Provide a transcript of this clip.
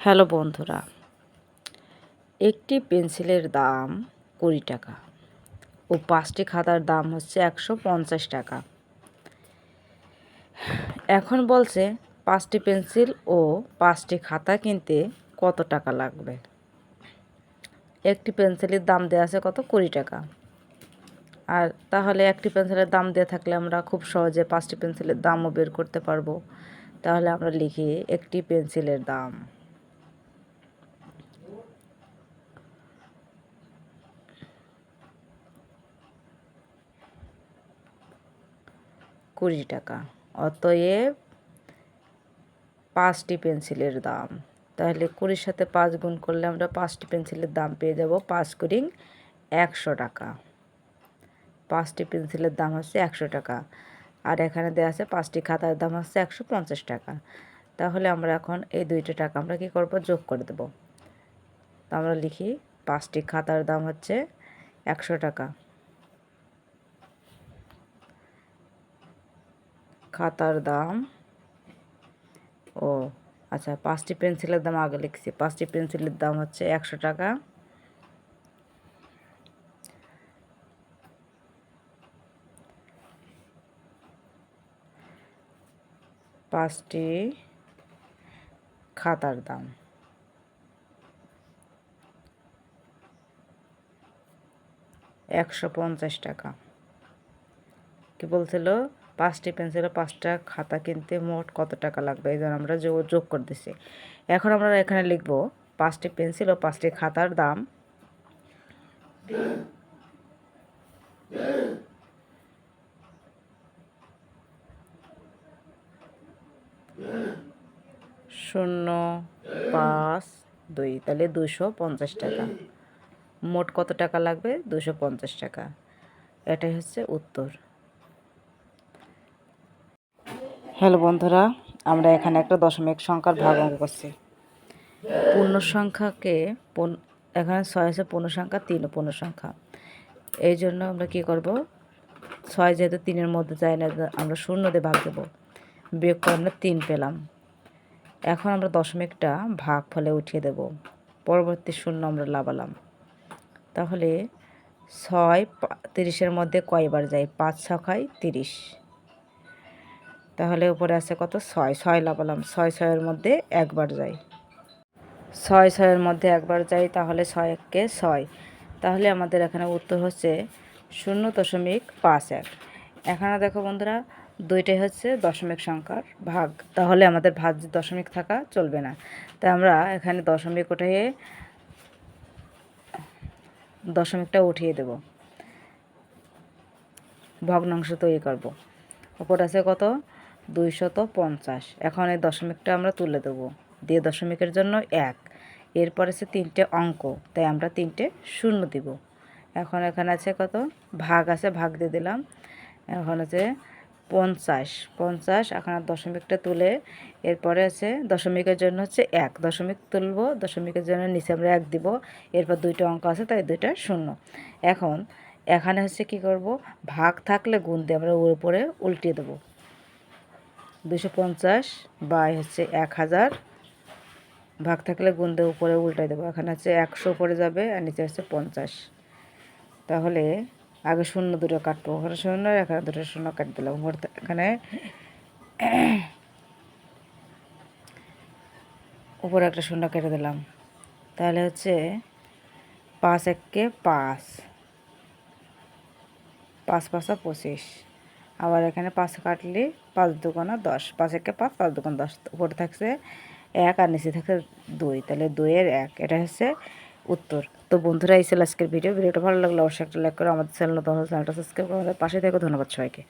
Hello বন্ধুরা, একটি পেন্সিলের দাম কুড়ি টাকা ও পাঁচটি খাতার দাম হচ্ছে একশো পঞ্চাশ টাকা। এখন বলছে পাঁচটি পেন্সিল ও পাঁচটি খাতা কিনতে কত টাকা লাগবে? একটি পেন্সিলের দাম দেওয়া আছে কত? কুড়ি টাকা। আর তাহলে একটি পেন্সিলের দাম দেওয়া থাকলে আমরা খুব সহজে পাঁচটি পেন্সিলের দামও বের করতে পারব। তাহলে আমরা লিখি একটি পেন্সিলের দাম। কুড়ি টাকা। অতএব পাঁচটি পেন্সিলের দাম। তাহলে কুড়ির সাথে পাঁচ গুণ করলে আমরা পাঁচটি পেন্সিলের দাম পেয়ে যাব পাঁচ কুড়ি একশো টাকা। পাঁচটি পেন্সিলের দাম হচ্ছে একশো টাকা। আর এখানে দেওয়া আছে পাঁচটি খাতার দাম হচ্ছে একশো পঞ্চাশ টাকা। তাহলে আমরা এখন এই দুইটা টাকা আমরা কী করব? যোগ করে দেব। তো আমরা লিখি পাঁচটি খাতার দাম হচ্ছে একশো টাকা। খাতার দাম ও আচ্ছা পাঁচটি পেন্সিলের দাম আগে লিখছি। পাঁচটি পেন্সিলের দাম হচ্ছে একশো টাকা। পাঁচটি খাতার দাম একশো পঞ্চাশ টাকা। কি বলছিল? পাঁচটি পেন্সিল পাঁচটা খাতা কিনতে মোট কত টাকা লাগবে? এই আমরা যোগ যোগ করে দিচ্ছি এখন আমরা এখানে লিখব পাঁচটি পেন্সিল ও পাঁচটি খাতার দাম। শূন্য, পাঁচ, দুই, তাহলে দুশো পঞ্চাশ টাকা। মোট কত টাকা লাগবে? দুশো পঞ্চাশ টাকা। এটাই হচ্ছে উত্তর। হ্যালো বন্ধুরা, আমরা এখানে একটা দশমিক সংখ্যার ভাগ অঙ্ক করছি। পূর্ণ সংখ্যাকে এখানে ছয় আছে পূর্ণ সংখ্যা তিন পূর্ণ সংখ্যা এই জন্য আমরা কি করব? ছয় যেহেতু তিনের মধ্যে যায় না, আমরা শূন্য দিয়ে ভাগ দেবো। বিয়োগ করে আমরা তিন পেলাম। এখন আমরা দশমিকটা ভাগ ফলে উঠিয়ে দেব। পরবর্তী শূন্য আমরা লাভালাম। তাহলে ছয় তিরিশের মধ্যে কয়বার যায়? পাঁচ ছয় তিরিশ। তাহলে উপরে আছে কত? ছয়। ছয় লাগালাম। ছয়, ছয়ের মধ্যে একবার যাই। ছয়, ছয়ের মধ্যে একবার যাই তাহলে ছয় এককে ছয়। তাহলে আমাদের এখানে উত্তর হচ্ছে শূন্য দশমিক পাঁচ এক। এখানে দেখো বন্ধুরা, দুইটাই হচ্ছে দশমিক সংখ্যার ভাগ। তাহলে আমাদের ভাগ দশমিক থাকা চলবে না। তাই আমরা এখানে দশমিক উঠিয়ে দশমিকটা উঠিয়ে দেব। ভগ্নাংশ তৈরি করব। ওপর আছে কত? দুইশত পঞ্চাশ। এখন এই দশমিকটা আমরা তুলে দেবো। দিয়ে দশমিকের জন্য এক। এরপর আছে তিনটে অঙ্ক, তাই আমরা তিনটে শূন্য দিব। এখন এখানে আছে কত? ভাগ আছে, ভাগ দিয়ে দিলাম। এখন আছে পঞ্চাশ। পঞ্চাশ, এখন দশমিকটা তুলে এরপরে আছে দশমিকের জন্য হচ্ছে এক। দশমিক তুলব, দশমিকের জন্য নিচে আমরা এক দিব। এরপর দুইটা অঙ্ক আছে, তাই দুইটা শূন্য। এখন এখানে হচ্ছে কি করব? ভাগ থাকলে গুণ দিয়ে আমরা উপরে উল্টিয়ে দেবো। দুশো পঞ্চাশ বাই হচ্ছে এক হাজার। ভাগ থাকলে গুন্দে উপরে উল্টাই দেবো। এখানে হচ্ছে একশো উপরে যাবে আর নিচে হচ্ছে পঞ্চাশ। তাহলে আগে শূন্য দুটো কাটবো। ওখানে শূন্য, এখানে দুটো শূন্য কাট দিলাম। এখানে উপরে একটা শূন্য কেটে দিলাম। তাহলে হচ্ছে পাঁচ এককে পাঁচ। পাঁচ পাঁচা পঁচিশ। আবার এখানে পাঁচ কাটলি পাঁচ দুগুণা দশ। পাঁচ একে পাঁচ পাঁচ দুগুণ দশ। উপরে থাকছে এক আর নিচে থাকছে দুই। তাহলে দুইয়ের এক। এটা হচ্ছে উত্তর। তো বন্ধুরা, এই আজকের ভিডিও। ভিডিওটা ভালো লাগলে অবশ্যই একটা লাইক করে আমাদের চ্যানেল নতুন চ্যানেলটা সাবস্ক্রাইব করে আমাদের পাশে থেকে। ধন্যবাদ সবাইকে।